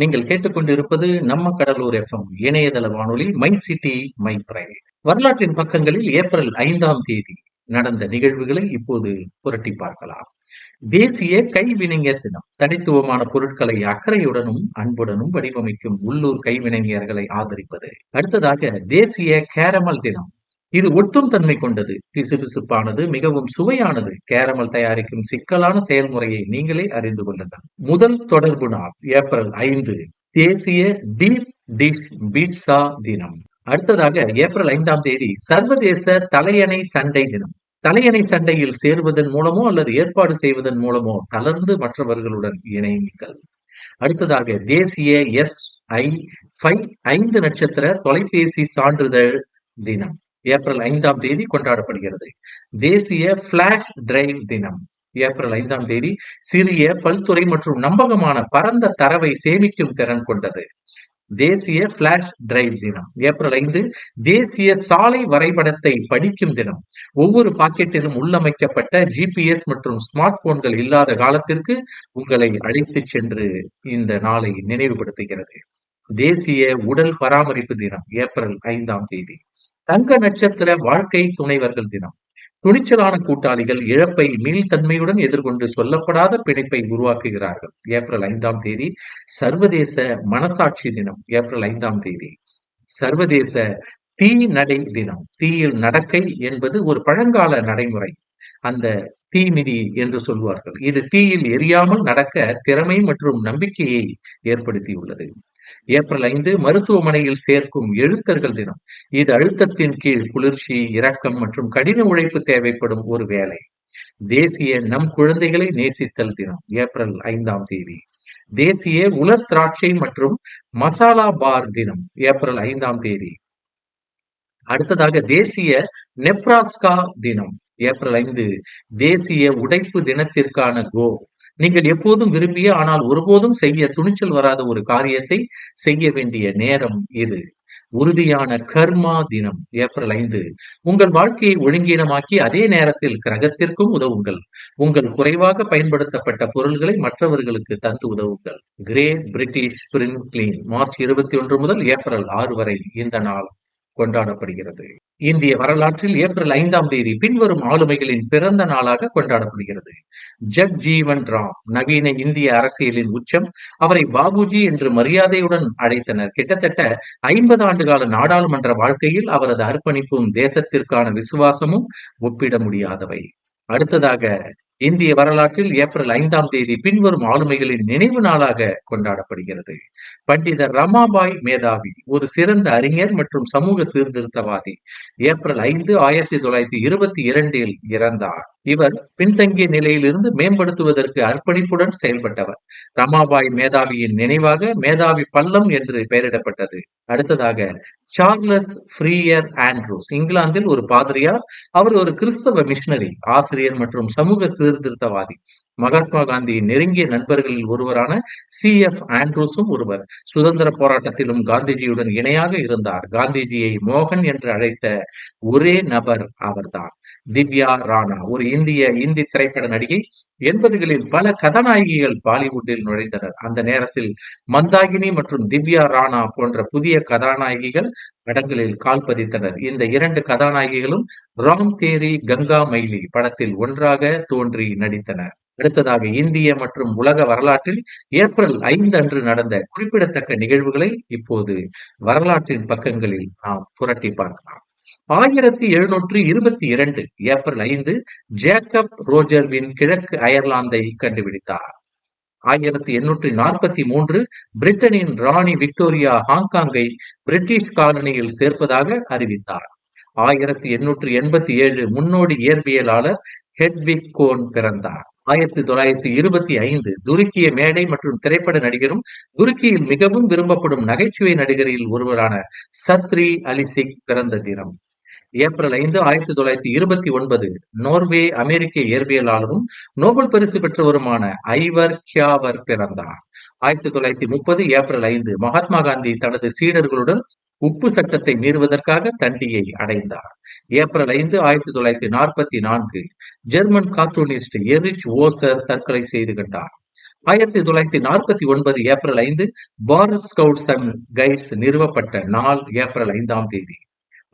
நீங்கள் கேட்டுக்கொண்டிருப்பது நம்ம கடலூர் எஃப்எம் இணையதள வானொலி மை சிட்டி மை பிரைவேட் வரலாற்றின் பக்கங்களில் ஏப்ரல் ஐந்தாம் தேதி நடந்த நிகழ்வுகளை இப்போது புரட்டி பார்க்கலாம். தேசிய கைவினைஞர் தினம். தனித்துவமான பொருட்களை அக்கறையுடனும் அன்புடனும் வடிவமைக்கும் உள்ளூர் கைவினைஞர்களை ஆதரிப்பது. அடுத்ததாக தேசிய கேரமல் தினம். இது ஒட்டும் தன்மை கொண்டது. பிசுபிசுப்பானது மிகவும் சுவையானது. கேரமல் தயாரிக்கும் சிக்கலான செயல்முறையை நீங்களே அறிந்து கொள்ளுங்கள். முதல் தொடர்பு நாள் ஏப்ரல் ஐந்து தேசிய டீப் டிஷ் பீட்சா தினம். அடுத்ததாக ஏப்ரல் ஐந்தாம் தேதி சர்வதேச தலையணை சண்டை தினம். தலையணை சண்டையில் சேருவதன் மூலமோ அல்லது ஏற்பாடு செய்வதன் மூலமோ தளர்ந்து மற்றவர்களுடன் இணையுங்கள். அடுத்ததாக தேசிய எஸ் ஐ ஐந்து நட்சத்திர தொலைபேசி சான்றிதழ் தினம். ஏப்ரல் ஐந்தாம் தேதி கொண்டாடப்படுகிறது. தேசிய பிளாஷ் டிரைவ் தினம். ஏப்ரல் ஐந்தாம் தேதி சிறிய பல்துறை மற்றும் நம்பகமான பரந்த தரவை சேமிக்கும் திறன் கொண்டது. தேசிய பிளாஷ் டிரைவ் தினம். ஏப்ரல் ஐந்து தேசிய சாலை வரைபடத்தை படிக்கும் தினம். ஒவ்வொரு பாக்கெட்டிலும் உள்ளமைக்கப்பட்ட ஜிபிஎஸ் மற்றும் ஸ்மார்ட் போன்கள் இல்லாத காலத்திற்கு உங்களை அழைத்து சென்று இந்த நாளை நினைவுபடுத்துகிறது. தேசிய உடல் பராமரிப்பு தினம் ஏப்ரல் ஐந்தாம் தேதி. தங்க நட்சத்திர வாழ்க்கை துணைவர்கள் தினம். துணிச்சலான கூட்டாளிகள் இழப்பை மீள்தன்மையுடன் எதிர்கொண்டு சொல்லப்படாத பிணைப்பை உருவாக்குகிறார்கள். ஏப்ரல் ஐந்தாம் தேதி சர்வதேச மனசாட்சி தினம். ஏப்ரல் ஐந்தாம் தேதி சர்வதேச தீ நடை தினம். தீயில் நடக்கை என்பது ஒரு பழங்கால நடைமுறை. அந்த தீமிதி என்று சொல்வார்கள். இது தீயில் எரியாமல் நடக்க திறமை மற்றும் நம்பிக்கையை ஏற்படுத்தியுள்ளது. ஏப்ரல் ஐந்து மருத்துவமனையில் சேர்க்கும் எழுத்தர்கள் தினம். இது அழுத்தத்தின் கீழ் குளிர்ச்சி இரக்கம் மற்றும் கடின உழைப்பு தேவைப்படும் ஒரு வேலை. தேசிய நம் குழந்தைகளை நேசித்தல் தினம் ஏப்ரல் ஐந்தாம் தேதி. தேசிய உலர் திராட்சை மற்றும் மசாலா பார் தினம் ஏப்ரல் ஐந்தாம் தேதி. அடுத்ததாக தேசிய நெப்ராஸ்கா தினம் ஏப்ரல் ஐந்து. தேசிய உடைப்பு தினத்திற்கான கோ. நீங்கள் எப்போதும் விரும்பிய ஆனால் ஒருபோதும் செய்ய துணிச்சல் வராத ஒரு காரியத்தை செய்ய வேண்டிய நேரம் இது. உறுதியான கர்மா தினம் ஏப்ரல் ஐந்து. உங்கள் வாழ்க்கையை ஒழுங்கீனமாக்கி அதே நேரத்தில் கிரகத்திற்கும் உதவுங்கள். உங்கள் குறைவாக பயன்படுத்தப்பட்ட பொருள்களை மற்றவர்களுக்கு தந்து உதவுங்கள். Great British spring clean March இருபத்தி ஒன்று முதல் ஏப்ரல் ஆறு வரை இந்த நாள். கொண்டாடப்படுகிறது. இந்திய வரலாற்றில் ஏப்ரல் ஐந்தாம் தேதி பின்வரும் ஆளுமைகளின் பிறந்த நாளாக கொண்டாடப்படுகிறது. ஜக் ஜீவன் ராம் நவீன இந்திய அரசியலின் உச்சம் அவரை பாபுஜி என்று மரியாதையுடன் அழைத்தனர். கிட்டத்தட்ட ஐம்பது ஆண்டுகால நாடாளுமன்ற வாழ்க்கையில் அவரது அர்ப்பணிப்பும் தேசத்திற்கான விசுவாசமும் ஒப்பிட முடியாதவை. அடுத்ததாக இந்திய வரலாற்றில் ஏப்ரல் ஐந்தாம் தேதி பின்வரும் ஆளுமைகளின் நினைவு நாளாக கொண்டாடப்படுகிறது. பண்டிதர் ரமாபாய் மேதாவி ஒரு சிறந்த அறிஞர் மற்றும் சமூக சீர்திருத்தவாதி ஏப்ரல் ஐந்து ஆயிரத்தி தொள்ளாயிரத்தி இருபத்தி இரண்டில் இறந்தார். இவர் பின்தங்கிய நிலையிலிருந்து மேம்படுத்துவதற்கு அர்ப்பணிப்புடன் செயல்பட்டவர். ரமாபாய் மேதாவியின் நினைவாக மேதாவி பள்ளம் என்று பெயரிடப்பட்டது. அடுத்ததாக சார்லஸ் ஃப்ரீயர் ஆண்ட்ரூஸ் இங்கிலாந்தில் ஒரு பாதிரியார். அவர் ஒரு கிறிஸ்தவ மிஷனரி ஆசிரியர் மற்றும் சமூக சீர்திருத்தவாதி. மகாத்மா காந்தியின் நெருங்கிய நண்பர்களில் ஒருவரான சி எஃப் ஆண்ட்ரூஸும் ஒருவர். சுதந்திர போராட்டத்திலும் காந்திஜியுடன் இணையாக இருந்தார். காந்திஜியை மோகன் என்று அழைத்த ஒரே நபர் அவர்தான். திவ்யா ராணா ஒரு இந்திய இந்தி திரைப்பட நடிகை. எண்பதுகளில் பல கதாநாயகிகள் பாலிவுட்டில் நுழைந்தனர். அந்த நேரத்தில் மந்தாகினி மற்றும் திவ்யா ராணா போன்ற புதிய கதாநாயகிகள் படங்களில் கால் பதித்தனர். இந்த இரண்டு கதாநாயகிகளும் ராம் தேரி கங்கா மைலி படத்தில் ஒன்றாக தோன்றி நடித்தனர். அடுத்ததாக இந்திய மற்றும் உலக வரலாற்றில் ஏப்ரல் ஐந்து அன்று நடந்த குறிப்பிடத்தக்க நிகழ்வுகளை இப்போது வரலாற்றின் பக்கங்களில் நாம் புரட்டி பார்க்கலாம். ஆயிரத்தி எழுநூற்றி இருபத்தி இரண்டு ஏப்ரல் ஐந்து ஜேக்கப் ரோஜர்வின் கிழக்கு அயர்லாந்தை கண்டுபிடித்தார். ஆயிரத்தி எண்ணூற்றி நாற்பத்தி மூன்று பிரிட்டனின் ராணி விக்டோரியா ஹாங்காங்கை பிரிட்டிஷ் காலனியில் சேர்ப்பதாக அறிவித்தார். ஆயிரத்தி எண்ணூற்றி எண்பத்தி ஏழு முன்னோடி இயற்பியலாளர் ஹெட்விக் கோன் பிறந்தார். ஆயிரத்தி தொள்ளாயிரத்தி இருபத்தி ஐந்து துருக்கிய மேடை மற்றும் திரைப்பட நடிகரும் துருக்கியில் மிகவும் விரும்பப்படும் நகைச்சுவை நடிகரில் ஒருவரான சத்ரி அலிசிக் பிறந்த தினம். ஏப்ரல் ஐந்து ஆயிரத்தி தொள்ளாயிரத்தி இருபத்தி ஒன்பது நோர்வே அமெரிக்க இயற்பியலாளரும் நோபல் பரிசு பெற்றவருமான ஐவர் கியாவர் பிறந்தார். ஆயிரத்தி தொள்ளாயிரத்தி முப்பது ஏப்ரல் ஐந்து மகாத்மா காந்தி தனது சீடர்களுடன் உப்பு சட்டத்தை மீறுவதற்காக தண்டியை அடைந்தார். ஏப்ரல் ஐந்து ஆயிரத்தி தொள்ளாயிரத்தி நாற்பத்தி நான்கு ஜெர்மன் கார்ட்டூனிஸ்ட் எரிச் ஓசர் தற்கொலை செய்து கொண்டார். ஆயிரத்தி தொள்ளாயிரத்தி நாற்பத்தி ஒன்பது ஏப்ரல் ஐந்து பாரஸ் ஸ்கவுட்ஸ் அண்ட் கைட்ஸ் நிறுவப்பட்ட நாள் ஏப்ரல் ஐந்தாம் தேதி.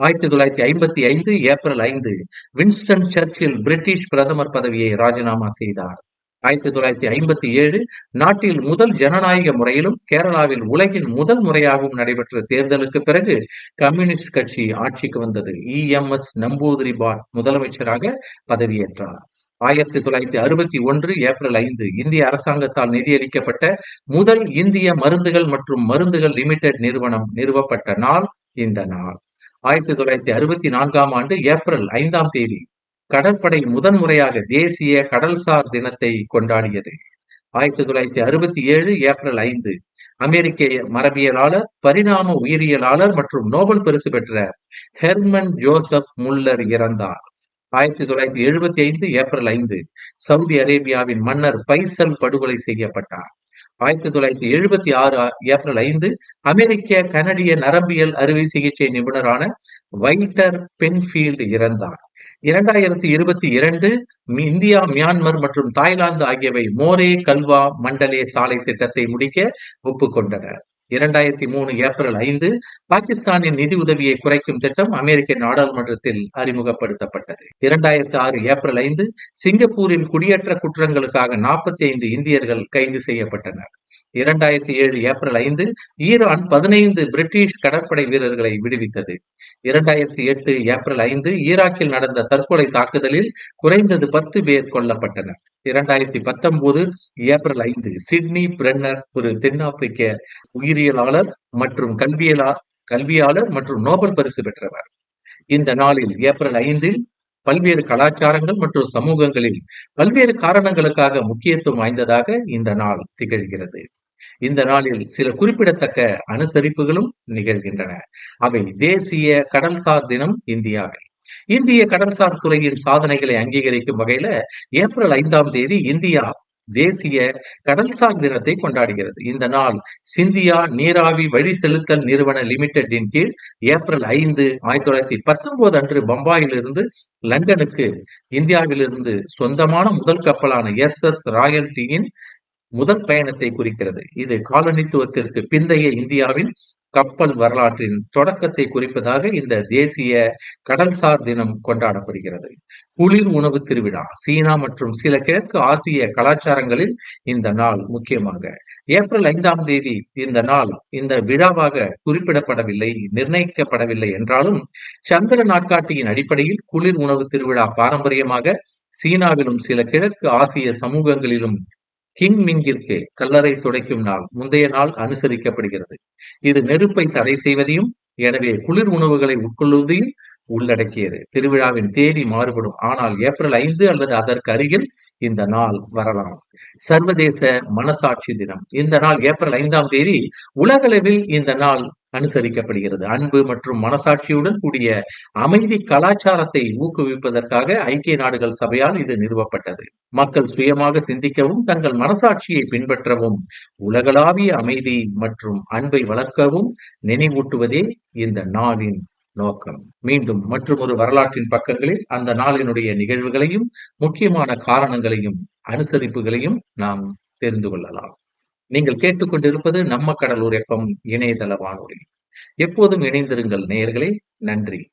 ஆயிரத்தி தொள்ளாயிரத்தி ஐம்பத்தி ஐந்து ஏப்ரல் ஐந்து வின்ஸ்டன் சர்ச்சில் பிரிட்டிஷ் பிரதமர் பதவியை ராஜினாமா செய்தார். ஆயிரத்தி தொள்ளாயிரத்தி ஐம்பத்தி ஏழு நாட்டில் முதல் ஜனநாயக முறையிலும் கேரளாவில் உலகின் முதல் முறையாகவும் நடைபெற்ற தேர்தலுக்கு பிறகு கம்யூனிஸ்ட் கட்சி ஆட்சிக்கு வந்தது. E. M. S. Namboodiripad முதலமைச்சராக பதவியேற்றார். ஆயிரத்தி தொள்ளாயிரத்தி அறுபத்தி ஒன்று ஏப்ரல் ஐந்து இந்திய அரசாங்கத்தால் நிதியளிக்கப்பட்ட முதல் இந்திய மருந்துகள் மற்றும் மருந்துகள் லிமிடெட் நிறுவனம் நிறுவப்பட்ட நாள் இந்த நாள். ஆயிரத்தி தொள்ளாயிரத்தி அறுபத்தி நான்காம் ஆண்டு ஏப்ரல் ஐந்தாம் தேதி கடற்படை முதன்முறையாக தேசிய கடல்சார் தினத்தை கொண்டாடியது. ஆயிரத்தி தொள்ளாயிரத்தி அறுபத்தி ஏழு ஏப்ரல் ஐந்து அமெரிக்க மரபியலாளர் பரிணாம உயிரியலாளர் மற்றும் நோபல் பரிசு பெற்ற ஹெர்மன் ஜோசப் முல்லர் இறந்தார். ஆயிரத்தி தொள்ளாயிரத்தி எழுபத்தி ஐந்து ஏப்ரல் ஐந்து சவுதி அரேபியாவின் மன்னர் பைசல் படுகொலை செய்யப்பட்டார். ஆயிரத்தி தொள்ளாயிரத்தி எழுபத்தி ஆறு ஏப்ரல் ஐந்து அமெரிக்க கனடிய நரம்பியல் அறுவை சிகிச்சை நிபுணரான வைல்டர் பென்ஃபீல்டு இறந்தார். இரண்டாயிரத்தி இருபத்தி இரண்டு இந்தியா மியான்மர் மற்றும் தாய்லாந்து ஆகியவை மோரே கல்வா மண்டலே சாலை திட்டத்தை முடிக்க ஒப்புக்கொண்டனர். இரண்டாயிரத்தி மூணு ஏப்ரல் ஐந்து பாகிஸ்தானின் நிதி உதவியை குறைக்கும் திட்டம் அமெரிக்க நாடாளுமன்றத்தில் அறிமுகப்படுத்தப்பட்டது. இரண்டாயிரத்தி ஆறு ஏப்ரல் ஐந்து சிங்கப்பூரின் குடியேற்ற குற்றங்களுக்காக நாற்பத்தி ஐந்து இந்தியர்கள் கைது செய்யப்பட்டனர். இரண்டாயிரத்தி ஏழு ஏப்ரல் ஐந்து ஈரான் பதினைந்து பிரிட்டிஷ் கடற்படை வீரர்களை விடுவித்தது. இரண்டாயிரத்தி எட்டு ஏப்ரல் ஐந்து ஈராக்கில் நடந்த தற்கொலை தாக்குதலில் குறைந்தது பத்து பேர் கொல்லப்பட்டனர். இரண்டாயிரத்தி பத்தொன்பது ஏப்ரல் ஐந்து சிட்னி பிரென்னர் ஒரு தென்னாப்பிரிக்க உயிரியலாளர் மற்றும் கல்வியலா கல்வியாளர் மற்றும் நோபல் பரிசு பெற்றவர். இந்த நாளில் ஏப்ரல் ஐந்தில் பல்வேறு கலாச்சாரங்கள் மற்றும் சமூகங்களில் பல்வேறு காரணங்களுக்காக முக்கியத்துவம் வாய்ந்ததாக இந்த நாள் திகழ்கிறது. இந்த நாளில் சில குறிப்பிடத்தக்க அனுசரிப்புகளும் நிகழ்கின்றன. அவை தேசிய கடல்சார் தினம் இந்தியாவில். இந்திய கடல்சார் துறையின் சாதனைகளை அங்கீகரிக்கும் வகையில ஏப்ரல் ஐந்தாம் தேதி இந்தியா தேசிய கடல்சார் தினத்தை கொண்டாடுகிறது. இந்த நாள் சிந்தியா நீராவி வழி செலுத்தல் நிறுவன லிமிடெட்டின் கீழ் ஏப்ரல் ஐந்து ஆயிரத்தி தொள்ளாயிரத்தி பத்தொன்பது அன்று பம்பாயிலிருந்து லண்டனுக்கு இந்தியாவிலிருந்து சொந்தமான முதல் கப்பலான எஸ் எஸ் ராயல்டியின் முதல் பயணத்தை குறிக்கிறது. இது காலனித்துவத்திற்கு பிந்தைய இந்தியாவின் கப்பல் வரலாற்றின் தொடக்கத்தை குறிப்பதாக இந்த தேசிய கடல்சார் தினம் கொண்டாடப்படுகிறது. குளிர் உணவு திருவிழா சீனா மற்றும் சில கிழக்கு ஆசிய கலாச்சாரங்களில் இந்த நாள் முக்கியமாக. ஏப்ரல் ஐந்தாம் தேதி இந்த நாள் இந்த விழாவாக குறிப்பிடப்படவில்லை நிர்ணயிக்கப்படவில்லை என்றாலும் சந்திர நாட்காட்டியின் அடிப்படையில் குளிர் உணவு திருவிழா பாரம்பரியமாக சீனாவிலும் சில கிழக்கு ஆசிய சமூகங்களிலும் கிங் மிங்கிற்கு கல்லறை துடைக்கும் நாள் முந்தைய நாள் அனுசரிக்கப்படுகிறது. இது நெருப்பை தடை செய்வதையும் எனவே குளிர் உணவுகளை உட்கொள்வதையும் உள்ளடக்கியது. திருவிழாவின் தேதி மாறுபடும். ஆனால் ஏப்ரல் ஐந்து அல்லது அதற்கு அருகில் இந்த நாள் வரலாம். சர்வதேச மனசாட்சி தினம். இந்த நாள் ஏப்ரல் ஐந்தாம் தேதி உலகளவில் இந்த நாள் அனுசரிக்கப்படுகிறது. அன்பு மற்றும் மனசாட்சியுடன் கூடிய அமைதி கலாச்சாரத்தை ஊக்குவிப்பதற்காக ஐக்கிய நாடுகள் சபையால் இது நிறுவப்பட்டது. மக்கள் சுயமாக சிந்திக்கவும் தங்கள் மனசாட்சியை பின்பற்றவும் உலகளாவிய அமைதி மற்றும் அன்பை வளர்க்கவும் நினைவூட்டுவதே இந்த நாளின் நோக்கம். மீண்டும் மற்றும் ஒரு வரலாற்றின் பக்கங்களில் அந்த நாளினுடைய நிகழ்வுகளையும் முக்கியமான காரணங்களையும் அனுசரிப்புகளையும் நாம் தெரிந்து கொள்ளலாம். நீங்கள் கேட்டுக்கொண்டிருப்பது நம்ம கடலூர் எஃப்எம் இணையதள வானொலி. எப்போதும் இணைந்திருங்கள் நேயர்களே நன்றி.